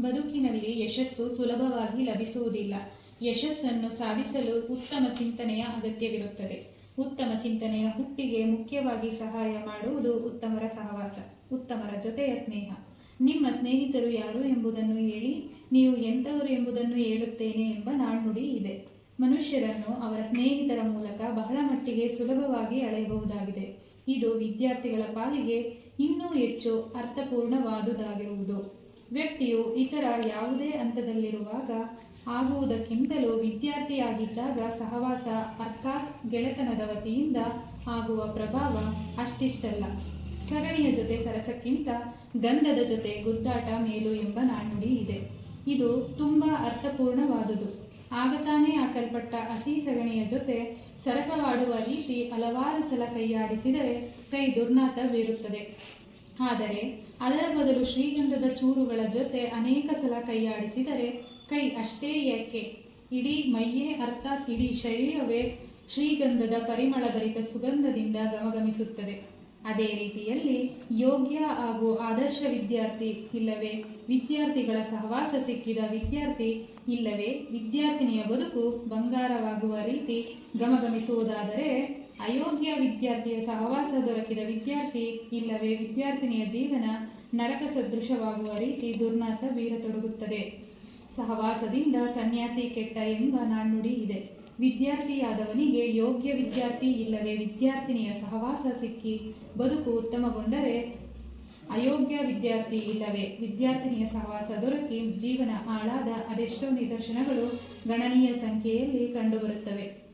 ಬದುಕಿನಲ್ಲಿ ಯಶಸ್ಸು ಸುಲಭವಾಗಿ ಲಭಿಸುವುದಿಲ್ಲ. ಯಶಸ್ಸನ್ನು ಸಾಧಿಸಲು ಉತ್ತಮ ಚಿಂತನೆಯ ಅಗತ್ಯವಿರುತ್ತದೆ. ಉತ್ತಮ ಚಿಂತನೆಯ ಹುಟ್ಟಿಗೆ ಮುಖ್ಯವಾಗಿ ಸಹಾಯ ಮಾಡುವುದು ಉತ್ತಮರ ಸಹವಾಸ, ಉತ್ತಮರ ಜೊತೆಯ ಸ್ನೇಹ. ನಿಮ್ಮ ಸ್ನೇಹಿತರು ಯಾರು ಎಂಬುದನ್ನು ಹೇಳಿ, ನೀವು ಎಂಥವರು ಎಂಬುದನ್ನು ಹೇಳುತ್ತೇನೆ ಎಂಬ ನಾಣ್ಣುಡಿ ಇದೆ. ಮನುಷ್ಯರನ್ನು ಅವರ ಸ್ನೇಹಿತರ ಮೂಲಕ ಬಹಳ ಮಟ್ಟಿಗೆ ಸುಲಭವಾಗಿ ಅಳೆಯಬಹುದಾಗಿದೆ. ಇದು ವಿದ್ಯಾರ್ಥಿಗಳ ಪಾಲಿಗೆ ಇನ್ನೂ ಹೆಚ್ಚು ಅರ್ಥಪೂರ್ಣವಾದುದಾಗಿರುವುದು. ವ್ಯಕ್ತಿಯು ಇತರ ಯಾವುದೇ ಹಂತದಲ್ಲಿರುವಾಗ ಆಗುವುದಕ್ಕಿಂತಲೂ ವಿದ್ಯಾರ್ಥಿಯಾಗಿದ್ದಾಗ ಸಹವಾಸ, ಅರ್ಥಾತ್ ಗೆಳೆತನದ ವತಿಯಿಂದ ಆಗುವ ಪ್ರಭಾವ ಅಷ್ಟಿಷ್ಟಲ್ಲ. ಸಗಣಿಯ ಜೊತೆ ಸರಸಕ್ಕಿಂತ ಗಂಧದ ಜೊತೆ ಗುದ್ದಾಟ ಮೇಲು ಎಂಬ ನಾಣ್ಣುಡಿ ಇದೆ. ಇದು ತುಂಬ ಅರ್ಥಪೂರ್ಣವಾದುದು. ಆಗ ತಾನೇ ಹಾಕಲ್ಪಟ್ಟ ಹಸಿ ಸಗಣಿಯ ಜೊತೆ ಸರಸವಾಡುವ ರೀತಿ ಹಲವಾರು ಸಲ ಕೈಯಾಡಿಸಿದರೆ ಕೈ ದುರ್ನಾತ ಬೀರುತ್ತದೆ. ಆದರೆ ಅದರ ಬದಲು ಶ್ರೀಗಂಧದ ಚೂರುಗಳ ಜೊತೆ ಅನೇಕ ಸಲ ಕೈಯಾಡಿಸಿದರೆ ಕೈ ಅಷ್ಟೇ ಏಕೆ? ಇಡೀ ಮೈಯೇ ಅರ್ಥಾತ್ ಇಡೀ ಶರೀರವೇ ಶ್ರೀಗಂಧದ ಪರಿಮಳಭರಿತ ಸುಗಂಧದಿಂದ ಗಮಗಮಿಸುತ್ತದೆ. ಅದೇ ರೀತಿಯಲ್ಲಿ ಯೋಗ್ಯ ಹಾಗೂ ಆದರ್ಶ ವಿದ್ಯಾರ್ಥಿ ಇಲ್ಲವೇ ವಿದ್ಯಾರ್ಥಿಗಳ ಸಹವಾಸ ಸಿಕ್ಕಿದ ವಿದ್ಯಾರ್ಥಿ ಇಲ್ಲವೇ ವಿದ್ಯಾರ್ಥಿನಿಯ ಬದುಕು ಬಂಗಾರವಾಗುವ ರೀತಿ ಗಮಗಮಿಸುವುದಾದರೆ ಅಯೋಗ್ಯ ವಿದ್ಯಾರ್ಥಿಯ ಸಹವಾಸ ದೊರಕಿದ ವಿದ್ಯಾರ್ಥಿ ಇಲ್ಲವೇ ವಿದ್ಯಾರ್ಥಿನಿಯ ಜೀವನ ನರಕ ಸದೃಶವಾಗುವ ರೀತಿ ದುರ್ನಾತ ಬೀರತೊಡಗುತ್ತದೆ. ಸಹವಾಸದಿಂದ ಸನ್ಯಾಸಿ ಕೆಟ್ಟ ಎಂಬ ನಾಣ್ಣುಡಿ ಇದೆ. ವಿದ್ಯಾರ್ಥಿಯಾದವನಿಗೆ ಯೋಗ್ಯ ವಿದ್ಯಾರ್ಥಿ ಇಲ್ಲವೇ ವಿದ್ಯಾರ್ಥಿನಿಯ ಸಹವಾಸ ಸಿಕ್ಕಿ ಬದುಕು ಉತ್ತಮಗೊಂಡರೆ ಅಯೋಗ್ಯ ವಿದ್ಯಾರ್ಥಿ ಇಲ್ಲವೇ ವಿದ್ಯಾರ್ಥಿನಿಯ ಸಹವಾಸ ದೊರಕಿ ಜೀವನ ಹಾಳಾದ ಅದೆಷ್ಟೋ ನಿದರ್ಶನಗಳು ಗಣನೀಯ ಸಂಖ್ಯೆಯಲ್ಲಿ ಕಂಡುಬರುತ್ತವೆ.